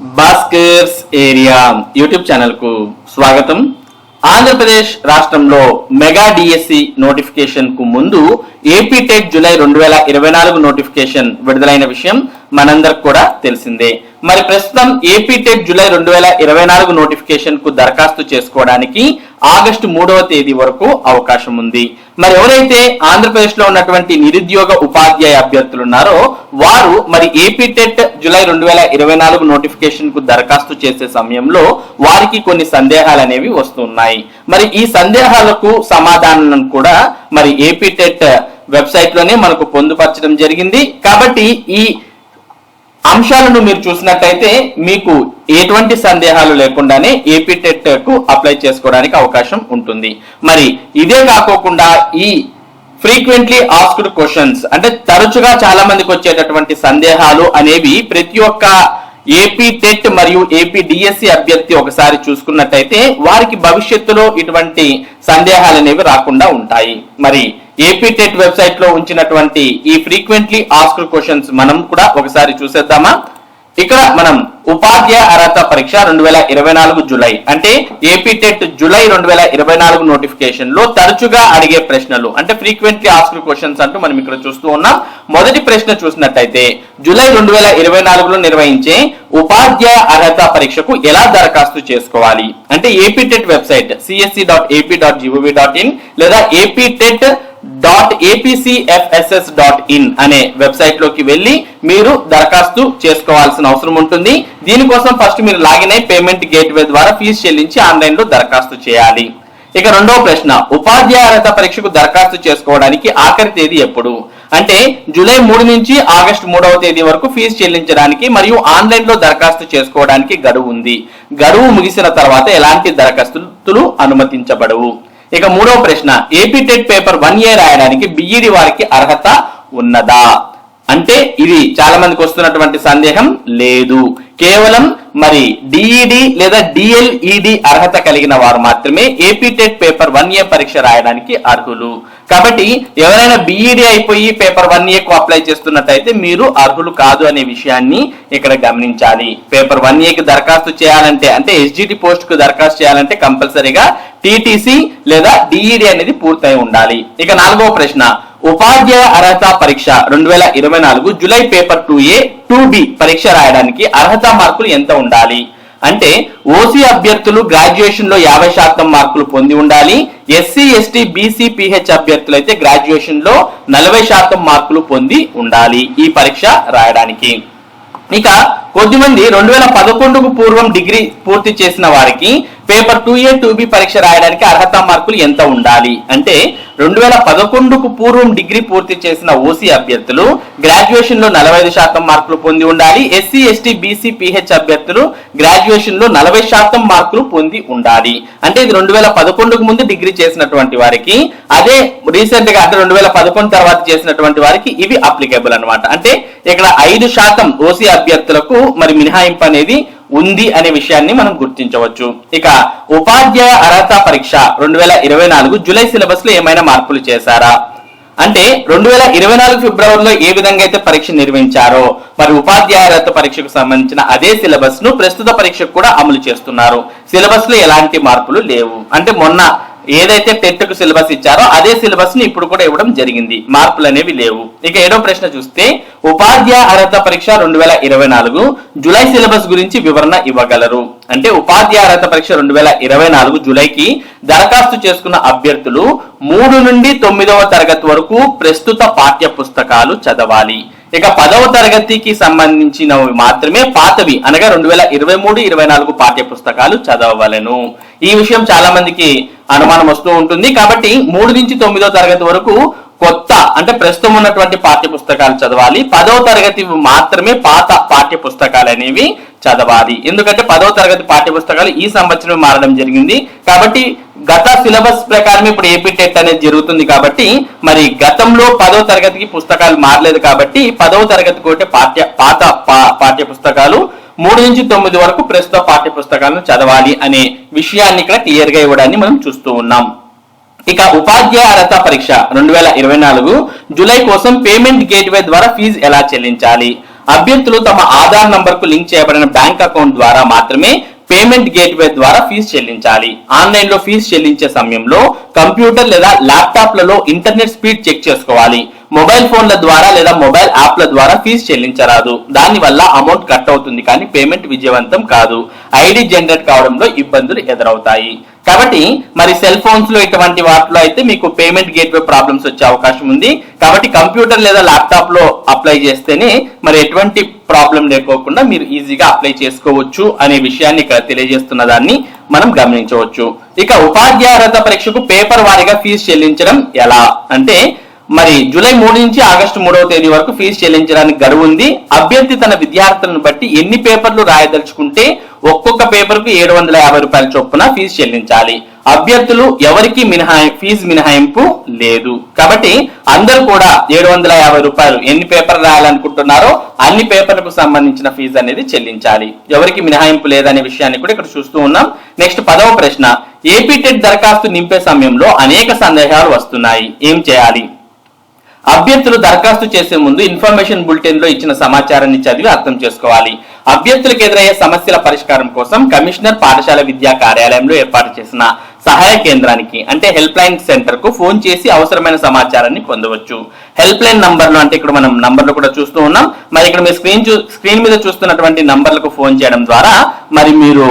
Bhaskar's area YouTube ఛానల్కు స్వాగతం. ఆంధ్రప్రదేశ్ రాష్ట్రంలో మెగా డిఎస్సి నోటిఫికేషన్కు ముందు ఏపీ టెట్ జూలై రెండు వేల ఇరవై నాలుగు నోటిఫికేషన్ విడుదలైన విషయం మనందరికి కూడా తెలిసిందే. మరి ప్రస్తుతం ఏపీ టెట్ జూలై రెండు వేల ఇరవై నాలుగు నోటిఫికేషన్కు దరఖాస్తు చేసుకోవడానికి ఆగస్టు మూడవ తేదీ వరకు అవకాశం ఉంది. మరి ఎవరైతే ఆంధ్రప్రదేశ్లో ఉన్నటువంటి నిరుద్యోగ ఉపాధ్యాయ అభ్యర్థులు ఉన్నారో వారు మరి ఏపీ టెట్ జూలై రెండు వేల ఇరవై నాలుగు నోటిఫికేషన్కు దరఖాస్తు చేసే సమయంలో వారికి కొన్ని సందేహాలు అనేవి వస్తున్నాయి. మరి ఈ సందేహాలకు సమాధానం కూడా మరి ఏపీ టెట్ వెబ్సైట్లోనే మనకు పొందుపరచడం జరిగింది. కాబట్టి ఈ అంశాలను మీరు చూసినట్టయితే మీకు ఎటువంటి సందేహాలు లేకుండానే ఏపీ టెట్కు అప్లై చేసుకోవడానికి అవకాశం ఉంటుంది. మరి ఇదే కాకోకుండా ఈ ఫ్రీక్వెంట్లీ ఆస్క్డ్ క్వశ్చన్స్ అంటే తరచుగా చాలా మందికి వచ్చేటటువంటి సందేహాలు అనేవి ప్రతి ఒక్క ఏపీ టెట్ మరియు ఏపీ డిఎస్సి అభ్యర్థి ఒకసారి చూసుకున్నట్టయితే వారికి భవిష్యత్తులో ఇటువంటి సందేహాలు అనేవి రాకుండా ఉంటాయి. మరి ఏపీ టెట్ వెబ్సైట్లో ఉంచినటువంటి ఈ ఫ్రీక్వెంట్లీ ఆస్క్డ్ క్వశ్చన్స్ మనం కూడా ఒకసారి చూసేద్దామా? ఇక్కడ మనం ఉపాధ్యాయ అర్హత పరీక్ష రెండు వేల ఇరవై నాలుగు జులై. అంటే ఏపీ టెట్ జులై రెండు వేల ఇరవై నాలుగు నోటిఫికేషన్లో తరచుగా అడిగే ప్రశ్నలు. అంటే ఫ్రీక్వెంట్లీ ఆస్క్ క్వశ్చన్స్ అంటూ మనం ఇక్కడ చూస్తూ ఉన్నాం. మొదటి ప్రశ్న చూసినట్టయితే జులై రెండు వేల ఇరవై నాలుగులో నిర్వహించే ఉపాధ్యాయ అర్హత పరీక్షకు ఎలా దరఖాస్తు చేసుకోవాలి? అంటే AP TET website CSC dot AP dot GOV dot in లేదా AP TET dot APCFSS dot in అనే వెబ్సైట్లోకి వెళ్ళి మీరు దరఖాస్తు చేసుకోవాల్సిన అవసరం ఉంటుంది. దీనికోసం ఫస్ట్ మీరు లాగిన్ అయి పేమెంట్ గేట్వే ద్వారా ఫీజు చెల్లించి ఆన్లైన్లో దరఖాస్తు చేయాలి. ఇక రెండవ ప్రశ్న ఉపాధ్యాయ పరీక్షకు దరఖాస్తు చేసుకోవడానికి ఆఖరి తేదీ ఎప్పుడు? అంటే జూలై మూడు నుంచి ఆగస్టు మూడవ తేదీ వరకు ఫీజు చెల్లించడానికి మరియు ఆన్లైన్లో దరఖాస్తు చేసుకోవడానికి గడువు ఉంది. గడువు ముగిసిన తర్వాత ఎలాంటి దరఖాస్తులు అనుమతించబడవు? ఇక మూడవ ప్రశ్న AP TET paper one year రాయడానికి బిఈడి వారికి అర్హత ఉన్నదా? అంటే ఇది చాలా మందికి వస్తున్నటువంటి సందేహం లేదు. కేవలం మరి డిఈడి లేదా డిఎల్ఈడి అర్హత కలిగిన వారు మాత్రమే AP TET paper one year పరీక్ష రాయడానికి అర్హులు. కాబట్టి ఎవరైనా బిఈడి అయిపోయి పేపర్ వన్కు అప్లై చేస్తున్నట్టయితే మీరు అర్హులు కాదు అనే విషయాన్ని ఇక్కడ గమనించాలి. పేపర్ వన్కి దరఖాస్తు చేయాలంటే అంటే ఎస్జిటి పోస్ట్కు దరఖాస్తు చేయాలంటే కంపల్సరీగా టీటీసీ లేదా డిఈడి అనేది పూర్తయి ఉండాలి. ఇక నాలుగవ ప్రశ్న ఉపాధ్యాయ అర్హత పరీక్ష రెండు వేల ఇరవై నాలుగు July paper two A two B పరీక్ష రాయడానికి అర్హత మార్కులు ఎంత ఉండాలి? అంటే ఓసీ అభ్యర్థులు గ్రాడ్యుయేషన్లో యాభై శాతం మార్కులు పొంది ఉండాలి. ఎస్సీ ఎస్టీ బీసీ పిహెచ్ అభ్యర్థులు అయితే గ్రాడ్యుయేషన్లో నలభై శాతం మార్కులు పొంది ఉండాలి ఈ పరీక్ష రాయడానికి. ఇక కొద్దిమంది రెండు వేల పదకొండుకు పూర్వం డిగ్రీ పూర్తి చేసిన వారికి paper two A two B పరీక్ష రాయడానికి అర్హత మార్కులు ఎంత ఉండాలి? అంటే రెండు వేల పదకొండుకు పూర్వం డిగ్రీ పూర్తి చేసిన ఓసీ అభ్యర్థులు గ్రాడ్యుయేషన్లో నలభై ఐదు శాతం మార్కులు పొంది ఉండాలి. ఎస్సీ ఎస్టీ బీసీ పిహెచ్ అభ్యర్థులు గ్రాడ్యుయేషన్లో నలభై శాతం మార్కులు పొంది ఉండాలి. అంటే ఇది రెండు వేల పదకొండుకు ముందు డిగ్రీ చేసినటువంటి వారికి అదే రీసెంట్గా అంటే రెండు వేల పదకొండు తర్వాత చేసినటువంటి వారికి ఇవి అప్లికేబుల్ అన్నమాట. అంటే ఇక్కడ ఐదు శాతం ఓసీ అభ్యర్థులకు మరి మినహాయింపు అనేది ఉంది అనే విషయాన్ని మనం గుర్తించవచ్చు. ఇక ఉపాధ్యాయ అర్హత పరీక్ష రెండు వేల ఇరవై నాలుగు జూలై సిలబస్లో ఏమైనా మార్పులు చేశారా? అంటే రెండు వేల ఇరవై నాలుగు ఫిబ్రవరిలో ఏ విధంగా అయితే పరీక్ష నిర్వహించారో మరి ఉపాధ్యాయ అర్హత పరీక్షకు సంబంధించిన అదే సిలబస్ను ప్రస్తుత పరీక్షకు కూడా అమలు చేస్తున్నారు. సిలబస్లో ఎలాంటి మార్పులు లేవు. అంటే మొన్న ఏదైతే టెట్కు సిలబస్ ఇచ్చారో అదే సిలబస్ని ఇప్పుడు కూడా ఇవ్వడం జరిగింది. మార్పులు అనేవి లేవు. ఇక ఏడో ప్రశ్న చూస్తే ఉపాధ్యాయ అర్హత పరీక్ష రెండు వేల ఇరవై నాలుగు జూలై సిలబస్ గురించి వివరణ ఇవ్వగలరు. అంటే ఉపాధ్యాయ అర్హత పరీక్ష రెండు వేల ఇరవై నాలుగు జూలైకి దరఖాస్తు చేసుకున్న అభ్యర్థులు మూడు నుండి తొమ్మిదవ తరగతి వరకు ప్రస్తుత పాఠ్య పుస్తకాలు చదవాలి. ఇక పదవ తరగతికి సంబంధించినవి మాత్రమే పాతవి. అనగా రెండు వేల ఇరవై మూడు ఇరవై నాలుగు పాఠ్య పుస్తకాలు చదవవలను. ఈ విషయం చాలా మందికి అనుమానం వస్తూ ఉంటుంది. కాబట్టి మూడు నుంచి తొమ్మిదో తరగతి వరకు కొత్త అంటే ప్రస్తుతం ఉన్నటువంటి పాఠ్య పుస్తకాలు చదవాలి. పదవ తరగతి మాత్రమే పాత పాఠ్య పుస్తకాలు అనేవి చదవాలి. ఎందుకంటే పదవ తరగతి పాఠ్య పుస్తకాలు ఈ సంవత్సరం మారడం జరిగింది. కాబట్టి గత సిలబస్ ప్రకారం ఇప్పుడు ఏపీ టెట్ అనేది జరుగుతుంది కాబట్టి మరి గతంలో పదవ తరగతికి పుస్తకాలు మారలేదు కాబట్టి పదవ తరగతి కోటే పాఠ్య పాత పా- పాఠ్య పుస్తకాలు మూడు నుంచి తొమ్మిది వరకు ప్రస్తుత పాఠ్య పుస్తకాలను చదవాలి అనే విషయాన్ని ఇక్కడ క్లియర్గా ఇవ్వడాన్ని మనం చూస్తూ ఉన్నాం. ఇక ఉపాధ్యాయ అర్హత పరీక్ష రెండు వేల ఇరవై నాలుగు జూలై కోసం పేమెంట్ గేట్వే ద్వారా ఫీజు ఎలా చెల్లించాలి? అభ్యర్థులు తమ ఆధార్ నంబర్కు లింక్ చేయబడిన బ్యాంక్ అకౌంట్ ద్వారా మాత్రమే పేమెంట్ గేట్వే ద్వారా ఫీజు చెల్లించాలి. ఆన్లైన్లో ఫీజు చెల్లించే సమయంలో కంప్యూటర్ లేదా ల్యాప్టాప్లలో ఇంటర్నెట్ స్పీడ్ చెక్ చేసుకోవాలి. మొబైల్ ఫోన్ల ద్వారా లేదా మొబైల్ యాప్ల ద్వారా ఫీజు చెల్లించరాదు. దానివల్ల అమౌంట్ కట్ అవుతుంది కానీ పేమెంట్ విజయవంతం కాదు. ఐడి జనరేట్ కావడంలో ఇబ్బందులు ఎదురవుతాయి. కాబట్టి మరి సెల్ ఫోన్స్లో ఇటువంటి వాటిలో అయితే మీకు పేమెంట్ గేట్వే ప్రాబ్లమ్స్ వచ్చే అవకాశం ఉంది. కాబట్టి కంప్యూటర్ లేదా ల్యాప్టాప్లో అప్లై చేస్తేనే మరి ఎటువంటి ప్రాబ్లం లేకోకుండా మీరు ఈజీగా అప్లై చేసుకోవచ్చు అనే విషయాన్ని ఇక్కడ తెలియజేస్తున్న దాన్ని మనం గమనించవచ్చు. ఇక ఉపాధ్యాయ పరీక్షకు పేపర్ వారీగా ఫీజు చెల్లించడం ఎలా? అంటే మరి జూలై మూడు నుంచి ఆగస్టు మూడవ తేదీ వరకు ఫీజు చెల్లించడానికి గడువు ఉంది. అభ్యర్థి తన విద్యార్థులను బట్టి ఎన్ని పేపర్లు రాయదలుచుకుంటే ఒక్కొక్క పేపర్కు ఏడు వందల యాభై రూపాయల చొప్పున ఫీజు చెల్లించాలి. అభ్యర్థులు ఎవరికి మినహాయి ఫీజు మినహాయింపు లేదు. కాబట్టి అందరూ కూడా ఏడు వందల యాభై రూపాయలు ఎన్ని పేపర్లు రాయాలనుకుంటున్నారో అన్ని పేపర్లకు సంబంధించిన ఫీజు అనేది చెల్లించాలి. ఎవరికి మినహాయింపు లేదనే విషయాన్ని కూడా ఇక్కడ చూస్తూ ఉన్నాం. నెక్స్ట్ పదవ ప్రశ్న ఏపీ టెట్ దరఖాస్తు నింపే సమయంలో అనేక సందేహాలు వస్తున్నాయి. ఏం చేయాలి? అభ్యర్థులు దరఖాస్తు చేసే ముందు ఇన్ఫర్మేషన్ బులెటిన్లో ఇచ్చిన సమాచారాన్ని చదివి అర్థం చేసుకోవాలి. అభ్యర్థులకు ఎదురయ్యే సమస్యల పరిష్కారం కోసం కమిషనర్ పాఠశాల విద్యా కార్యాలయంలో ఏర్పాటు చేసిన సహాయ కేంద్రానికి అంటే హెల్ప్ లైన్ సెంటర్కు ఫోన్ చేసి అవసరమైన సమాచారాన్ని పొందవచ్చు. హెల్ప్ లైన్ నంబర్లు అంటే ఇక్కడ మనం నంబర్లు కూడా చూస్తూ ఉన్నాం. మరి ఇక్కడ మీ స్క్రీన్ చూ స్క్రీన్ మీద చూస్తున్నటువంటి నంబర్లకు ఫోన్ చేయడం ద్వారా మరి మీరు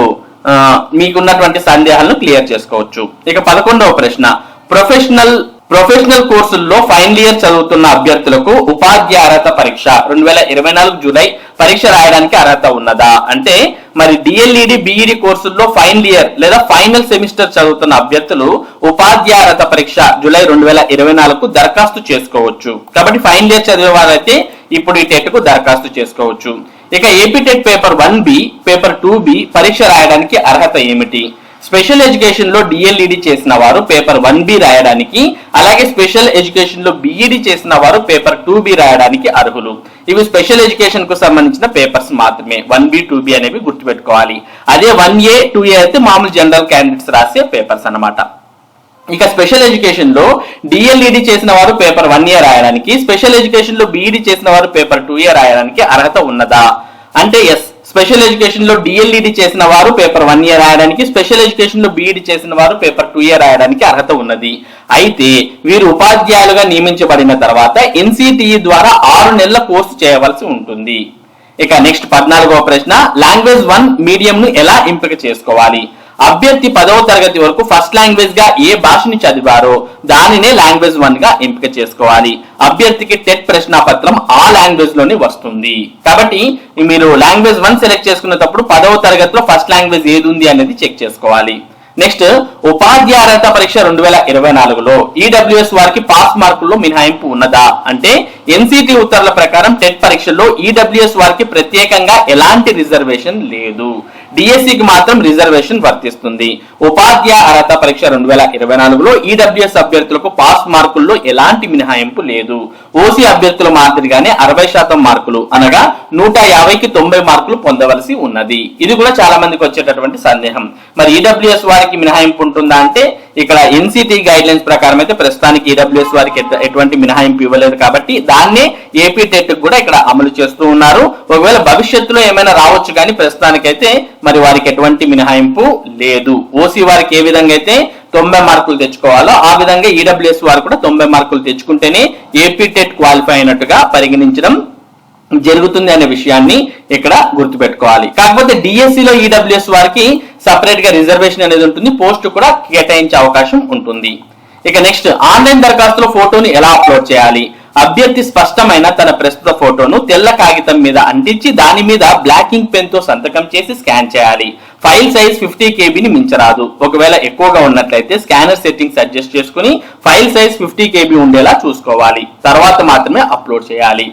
మీకున్నటువంటి సందేహాలను క్లియర్ చేసుకోవచ్చు. ఇక పదకొండవ ప్రశ్న. ప్రొఫెషనల్ ప్రొఫెషనల్ కోర్సుల్లో ఫైనల్ ఇయర్ చదువుతున్న అభ్యర్థులకు ఉపాధ్యాయ అర్హత పరీక్ష. రెండు వేల ఇరవై నాలుగు జూలై పరీక్ష రాయడానికి అర్హత ఉన్నదా? అంటే మరి డిఎల్ఈడి బిఈడి కోర్సుల్లో ఫైనల్ ఇయర్ లేదా ఫైనల్ సెమిస్టర్ చదువుతున్న అభ్యర్థులు ఉపాధ్యాయ అర్హత పరీక్ష జూలై రెండు వేల ఇరవై నాలుగు దరఖాస్తు చేసుకోవచ్చు. కాబట్టి ఫైనల్ ఇయర్ చదివే వారైతే ఇప్పుడు ఈ టెట్కు దరఖాస్తు చేసుకోవచ్చు. ఇక AP TET paper one B paper two B పరీక్ష రాయడానికి అర్హత ఏమిటి? స్పెషల్ ఎడ్యుకేషన్లో డిఎల్ఈడి చేసిన వారు పేపర్ వన్ బి రాయడానికి అలాగే స్పెషల్ ఎడ్యుకేషన్లో బిఈడి చేసిన వారు పేపర్ టూ బి రాయడానికి అర్హులు. ఇవి స్పెషల్ ఎడ్యుకేషన్కు సంబంధించిన పేపర్స్ మాత్రమే. వన్ బి టూ బి అనేవి గుర్తుపెట్టుకోవాలి. అదే వన్ ఏ టూ ఏ అయితే మామూలు జనరల్ క్యాండిడేట్స్ రాసే పేపర్స్ అన్నమాట. ఇక స్పెషల్ ఎడ్యుకేషన్లో డిఎల్ఈడి చేసిన వారు పేపర్ వన్ ఇయర్ రాయడానికి స్పెషల్ ఎడ్యుకేషన్లో బీఈడి చేసిన వారు పేపర్ టూ ఇయర్ రాయడానికి అర్హత ఉన్నదా? అంటే ఎస్ స్పెషల్ ఎడ్యుకేషన్లో డిఎల్ఈడి చేసిన వారు పేపర్ వన్ ఇయర్ రాయడానికి స్పెషల్ ఎడ్యుకేషన్లో బీఈడి చేసిన వారు పేపర్ టూ ఇయర్ రాయడానికి అర్హత ఉన్నది. అయితే వీరు ఉపాధ్యాయులుగా నియమించబడిన తర్వాత ఎన్సిటిఈ ద్వారా ఆరు నెలల కోర్సు చేయవలసి ఉంటుంది. ఇక నెక్స్ట్ పద్నాలుగవ ప్రశ్న లాంగ్వేజ్ వన్ మీడియం ను ఎలా ఎంపిక చేసుకోవాలి? అభ్యర్థి పదవ తరగతి వరకు ఫస్ట్ లాంగ్వేజ్గా ఏ భాషని చదివారో దానినే లాంగ్వేజ్ వన్గా ఎంపిక చేసుకోవాలి. అభ్యర్థికి టెట్ ప్రశ్న పత్రం ఆ లాంగ్వేజ్లోనే వస్తుంది. కాబట్టి మీరు లాంగ్వేజ్ వన్ సెలెక్ట్ చేసుకున్నప్పుడు పదవ తరగతిలో ఫస్ట్ లాంగ్వేజ్ ఏది ఉంది అనేది చెక్ చేసుకోవాలి. నెక్స్ట్ ఉపాధ్యాయత పరీక్ష రెండు వేల ఇరవై నాలుగులో ఈడబ్ల్యూఎస్ వారికి పాస్ మార్కుల్లో మినహాయింపు ఉన్నదా? అంటే ఎన్సిటి ఉత్తర్వుల ప్రకారం టెట్ పరీక్షల్లో ఈడబ్ల్యూఎస్ వారికి ప్రత్యేకంగా ఎలాంటి రిజర్వేషన్ లేదు. డిఎస్సికి మాత్రం రిజర్వేషన్ వర్తిస్తుంది. ఉపాధ్యాయ అర్హత పరీక్ష రెండు వేల ఇరవై నాలుగులో ఈడబ్ల్యూఎస్ అభ్యర్థులకు పాస్ మార్కుల్లో ఎలాంటి మినహాయింపు లేదు. ఓసీ అభ్యర్థుల మాదిరిగానే అరవై శాతం మార్కులు అనగా నూట యాభైకి తొంభై మార్కులు పొందవలసి ఉన్నది. ఇది కూడా చాలా మందికి వచ్చేటటువంటి సందేహం. మరి ఈడబ్ల్యూఎస్ వారికి మినహాయింపు ఉంటుందా అంటే ఇక్కడ ఎన్సిటి గైడ్ లైన్స్ ప్రకారం అయితే ప్రస్తుతానికి ఈడబ్ల్యూఎస్ వారికి ఎటువంటి మినహాయింపు ఇవ్వలేదు కాబట్టి దాన్నే ఏపీ టెట్ కూడా ఇక్కడ అమలు చేస్తూ ఉన్నారు. ఒకవేళ భవిష్యత్తులో ఏమైనా రావచ్చు కానీ ప్రస్తుతానికైతే మరి వారికి ఎటువంటి మినహాయింపు లేదు. ఓసీ వారికి ఏ విధంగా అయితే తొంభై మార్కులు తెచ్చుకోవాలో ఆ విధంగా ఈడబ్ల్యూఎస్ వారు కూడా తొంభై మార్కులు తెచ్చుకుంటేనే ఏపీ టెట్ క్వాలిఫై అయినట్టుగా పరిగణించడం జరుగుతుంది అనే విషయాన్ని ఇక్కడ గుర్తుపెట్టుకోవాలి. కాకపోతే డిఎస్సిలో ఈడబ్ల్యూఎస్ వారికి సపరేట్గా రిజర్వేషన్ అనేది ఉంటుంది. పోస్ట్ కూడా కేటాయించే అవకాశం ఉంటుంది. ఇక నెక్స్ట్ ఆన్లైన్ దరఖాస్తులో ఫోటోని ఎలా అప్లోడ్ చేయాలి? అభ్యర్థి స్పష్టమైన తన ప్రస్తుత ఫోటోను తెల్ల కాగితం మీద అంటించి దాని మీద బ్లాకింగ్ పెన్తో సంతకం చేసి స్కాన్ చేయాలి. ఫైల్ సైజ్ ఫిఫ్టీ కేబీని మించరాదు. ఒకవేళ ఎక్కువగా ఉన్నట్లయితే స్కానర్ సెట్టింగ్స్ అడ్జస్ట్ చేసుకుని ఫైల్ సైజ్ ఫిఫ్టీ కేబీ ఉండేలా చూసుకోవాలి. తర్వాత మాత్రమే అప్లోడ్ చేయాలి.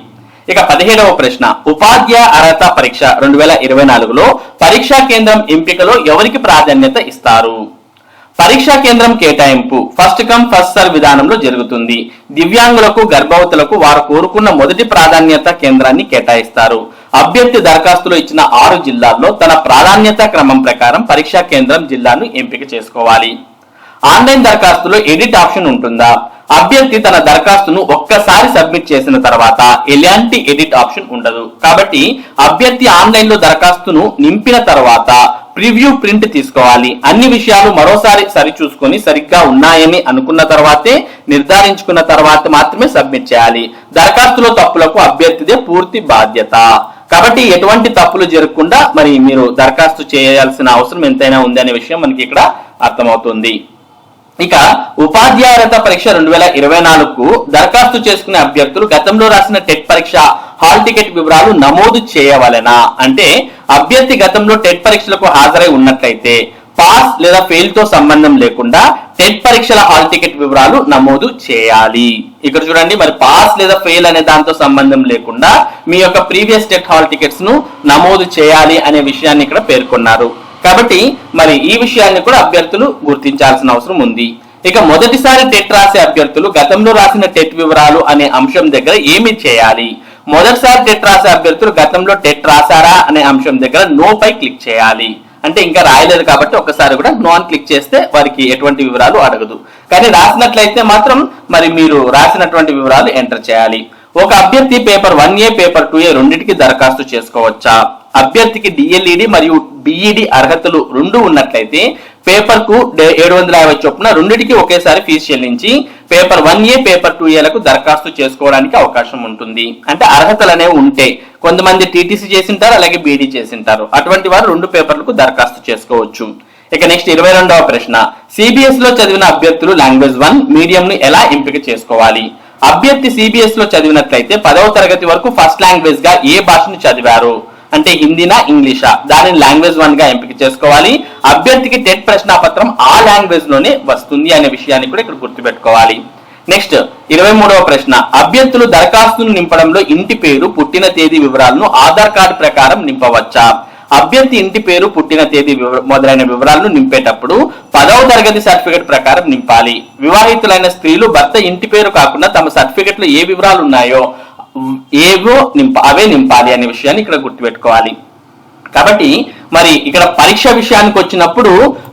ఇక పదిహేడవ ప్రశ్న. ఉపాధ్యాయ అర్హత పరీక్ష రెండు వేల ఇరవై నాలుగులో పరీక్షా కేంద్రం ఎంపికలో ఎవరికి ప్రాధాన్యత ఇస్తారు? పరీక్షా కేంద్రం కేటాయింపు. ఫస్ట్ కమ్ ఫస్ట్ సర్వ్ విధానంలో జరుగుతుంది. దివ్యాంగులకు గర్భవతులకు వారు కోరుకున్న మొదటి ప్రాధాన్యత కేంద్రాన్ని కేటాయిస్తారు. అభ్యర్థి దరఖాస్తులు ఇచ్చిన ఆరు జిల్లాల్లో తన ప్రాధాన్యత క్రమం ప్రకారం పరీక్షా కేంద్రం జిల్లాను ఎంపిక చేసుకోవాలి. ఆన్లైన్ దరఖాస్తులో ఎడిట్ ఆప్షన్ ఉంటుందా? అభ్యర్థి తన దరఖాస్తును ఒక్కసారి సబ్మిట్ చేసిన తర్వాత ఎలాంటి ఎడిట్ ఆప్షన్ ఉండదు. కాబట్టి అభ్యర్థి ఆన్లైన్లో దరఖాస్తును నింపిన తర్వాత ప్రివ్యూ ప్రింట్ తీసుకోవాలి. అన్ని విషయాలు మరోసారి సరిచూసుకొని సరిగ్గా ఉన్నాయని అనుకున్న తర్వాతే నిర్ధారించుకున్న తర్వాత మాత్రమే సబ్మిట్ చేయాలి. దరఖాస్తులో తప్పులకు అభ్యర్థిదే పూర్తి బాధ్యత. కాబట్టి ఎటువంటి తప్పులు జరగకుండా మరి మీరు దరఖాస్తు చేయాల్సిన అవసరం ఎంతైనా ఉంది అనే విషయం మనకి ఇక్కడ అర్థమవుతుంది. ఇక ఉపాధ్యాయత పరీక్ష రెండు వేల ఇరవై నాలుగుకు దరఖాస్తు చేసుకునే అభ్యర్థులు గతంలో రాసిన టెట్ పరీక్ష హాల్ టికెట్ వివరాలు నమోదు చేయవలెనా? అంటే అభ్యర్థి గతంలో టెట్ పరీక్షలకు హాజరై ఉన్నట్లయితే పాస్ లేదా ఫెయిల్తో సంబంధం లేకుండా టెట్ పరీక్షల హాల్ టికెట్ వివరాలు నమోదు చేయాలి. ఇక్కడ చూడండి మరి పాస్ లేదా ఫెయిల్ అనే దాంతో సంబంధం లేకుండా మీ యొక్క ప్రీవియస్ టెట్ హాల్ టికెట్స్ను నమోదు చేయాలి అనే విషయాన్ని ఇక్కడ పేర్కొన్నారు. కాబట్టి మరి ఈ విషయాన్ని కూడా అభ్యర్థులు గుర్తించాల్సిన అవసరం ఉంది. ఇక మొదటిసారి టెట్ రాసే అభ్యర్థులు గతంలో రాసిన టెట్ వివరాలు అనే అంశం దగ్గర ఏమి చేయాలి? మొదటిసారి టెట్ రాసే అభ్యర్థులు గతంలో టెట్ రాసారా అనే అంశం దగ్గర నో పై క్లిక్ చేయాలి. అంటే ఇంకా రాయలేదు కాబట్టి ఒకసారి కూడా నో అని క్లిక్ చేస్తే వారికి ఎటువంటి వివరాలు అడగదు. కానీ రాసినట్లయితే మాత్రం మరి మీరు రాసినటువంటి వివరాలు ఎంటర్ చేయాలి. ఒక అభ్యర్థి paper one A paper two A రెండింటికి దరఖాస్తు చేసుకోవచ్చా? అభ్యర్థికి డిఎల్ఈడి మరియు బిఈడి అర్హతలు రెండు ఉన్నట్లయితే పేపర్కు ఏడు వందల యాభై చొప్పున రెండింటికి ఒకేసారి ఫీజు చెల్లించి paper one A paper two ఏలకు దరఖాస్తు చేసుకోవడానికి అవకాశం ఉంటుంది. అంటే అర్హతలు అనేవి ఉంటే కొంతమంది టీటీసీ చేసింటారు అలాగే బీడీ చేసింటారు. అటువంటి వారు రెండు పేపర్లకు దరఖాస్తు చేసుకోవచ్చు. ఇక నెక్స్ట్ ఇరవై రెండవ ప్రశ్న. సిబిఎస్లో చదివిన అభ్యర్థులు లాంగ్వేజ్ వన్ మీడియం ను ఎలా ఎంపిక చేసుకోవాలి? అభ్యర్థి సిబిఎస్లో చదివినట్లయితే పదవ తరగతి వరకు ఫస్ట్ లాంగ్వేజ్గా ఏ భాషను చదివారు? అంటే హిందీనా ఇంగ్లీషా? దానిని లాంగ్వేజ్ వన్గా ఎంపిక చేసుకోవాలి. అభ్యర్థికి టెట్ ప్రశ్నాపత్రం ఆ లాంగ్వేజ్లోనే వస్తుంది అనే విషయాన్ని కూడా ఇక్కడ గుర్తుపెట్టుకోవాలి. నెక్స్ట్ ఇరవై మూడవ ప్రశ్న. అభ్యర్థులు దరఖాస్తును నింపడంలో ఇంటి పేరు పుట్టిన తేదీ వివరాలను ఆధార్ కార్డు ప్రకారం నింపవచ్చా? అభ్యర్థి ఇంటి పేరు పుట్టిన తేదీ మొదలైన వివరాలను నింపేటప్పుడు పదవ తరగతి సర్టిఫికేట్ ప్రకారం నింపాలి. వివాహితులైన స్త్రీలు భర్త ఇంటి పేరు కాకుండా తమ సర్టిఫికెట్లో ఏ వివరాలు ఉన్నాయో ఏవో నింప అవే నింపాలి అనే విషయాన్ని ఇక్కడ గుర్తుపెట్టుకోవాలి. కాబట్టి మరి ఇక్కడ పరీక్ష విషయానికి వచ్చినప్పుడు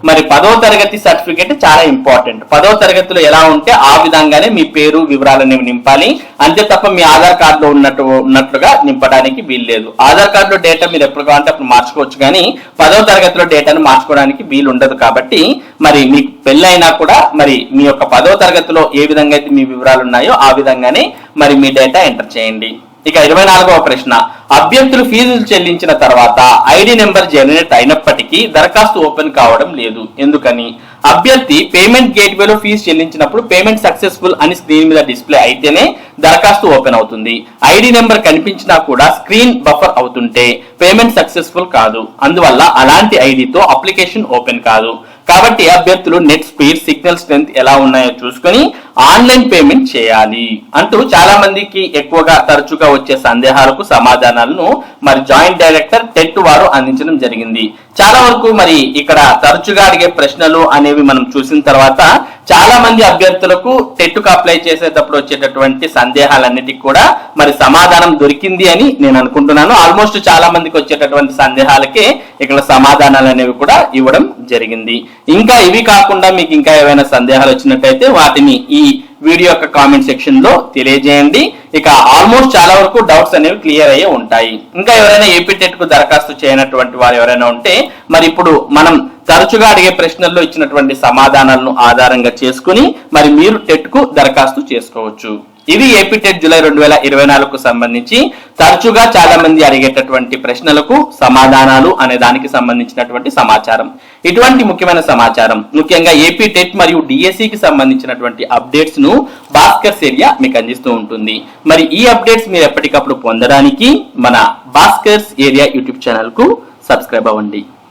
మరి పదవ తరగతి సర్టిఫికేట్ చాలా ఇంపార్టెంట్. పదవ తరగతిలో ఎలా ఉంటే ఆ విధంగానే మీ పేరు వివరాలు అనేవి నింపాలి. అంతే తప్ప మీ ఆధార్ కార్డులో ఉన్నట్టు ఉన్నట్లుగా నింపడానికి వీల్లేదు. ఆధార్ కార్డులో డేటా మీరు ఎప్పుడు కావాలంటే అప్పుడు మార్చుకోవచ్చు కానీ పదవ తరగతిలో డేటాను మార్చుకోవడానికి వీలు ఉండదు కాబట్టి మరి మీకు పెళ్ళైనా కూడా మరి మీ యొక్క పదవ తరగతిలో ఏ విధంగా అయితే మీ వివరాలు ఉన్నాయో ఆ విధంగానే మరి మీ డేటా ఎంటర్ చేయండి. ఇక ఇరవై నాలుగవ ప్రశ్న. అభ్యర్థులు ఫీజులు చెల్లించిన తర్వాత ఐడి నెంబర్ జనరేట్ అయినప్పటికీ దరఖాస్తు ఓపెన్ కావడం లేదు. ఎందుకని? అభ్యర్థి పేమెంట్ గేట్వేలో ఫీజు చెల్లించినప్పుడు పేమెంట్ సక్సెస్ఫుల్ అని స్క్రీన్ మీద డిస్ప్లే అయితేనే దరఖాస్తు ఓపెన్ అవుతుంది. ఐడి నెంబర్ కనిపించినా కూడా స్క్రీన్ బఫర్ అవుతుంటే పేమెంట్ సక్సెస్ఫుల్ కాదు. అందువల్ల అలాంటి ఐడితో అప్లికేషన్ ఓపెన్ కాదు. కాబట్టి అభ్యర్థులు నెట్ స్పీడ్ సిగ్నల్ స్ట్రెంత్ ఎలా ఉన్నాయో చూసుకొని ఆన్లైన్ పేమెంట్ చేయాలి అంటూ చాలా మందికి ఎక్కువగా తరచుగా వచ్చే సందేహాలకు సమాధానాలను మరి జాయింట్ డైరెక్టర్ టెట్ వారు అందించడం జరిగింది. చాలా వరకు మరి ఇక్కడ తరచుగా అడిగే ప్రశ్నలు అనేవి మనం చూసిన తర్వాత చాలా మంది అభ్యర్థులకు టెట్కు అప్లై చేసేటప్పుడు వచ్చేటటువంటి సందేహాలన్నిటికీ కూడా మరి సమాధానం దొరికింది అని నేను అనుకుంటున్నాను. ఆల్మోస్ట్ చాలా మందికి వచ్చేటటువంటి సందేహాలకే ఇక్కడ సమాధానాలు అనేవి కూడా ఇవ్వడం జరిగింది. ఇంకా ఇవి కాకుండా మీకు ఇంకా ఏవైనా సందేహాలు వచ్చినట్టయితే వాటిని ఈ వీడియో యొక్క కామెంట్ సెక్షన్లో తెలియజేయండి. ఇక ఆల్మోస్ట్ చాలా వరకు డౌట్స్ అనేవి క్లియర్ అయ్యే ఉంటాయి. ఇంకా ఎవరైనా ఏపీ టెట్కు దరఖాస్తు చేయనటువంటి వారు ఎవరైనా ఉంటే మరి ఇప్పుడు మనం తరచుగా అడిగే ప్రశ్నల్లో ఇచ్చినటువంటి సమాధానాలను ఆధారంగా చేసుకుని మరి మీరు టెట్కు దరఖాస్తు చేసుకోవచ్చు. ఇది ఏపీ టెట్ జూలై రెండు వేల ఇరవై నాలుగుకు సంబంధించి తరచుగా చాలా మంది అడిగేటటువంటి ప్రశ్నలకు సమాధానాలు అనే దానికి సంబంధించినటువంటి సమాచారం. ఇటువంటి ముఖ్యమైన సమాచారం ముఖ్యంగా ఏపీ టెట్ మరియు డిఎస్సికి సంబంధించినటువంటి అప్డేట్స్ను భాస్కర్స్ ఏరియా మీకు అందిస్తూ ఉంటుంది. మరి ఈ అప్డేట్స్ మీరు ఎప్పటికప్పుడు పొందడానికి మన భాస్కర్స్ ఏరియా యూట్యూబ్ ఛానల్కు సబ్స్క్రైబ్ అవ్వండి.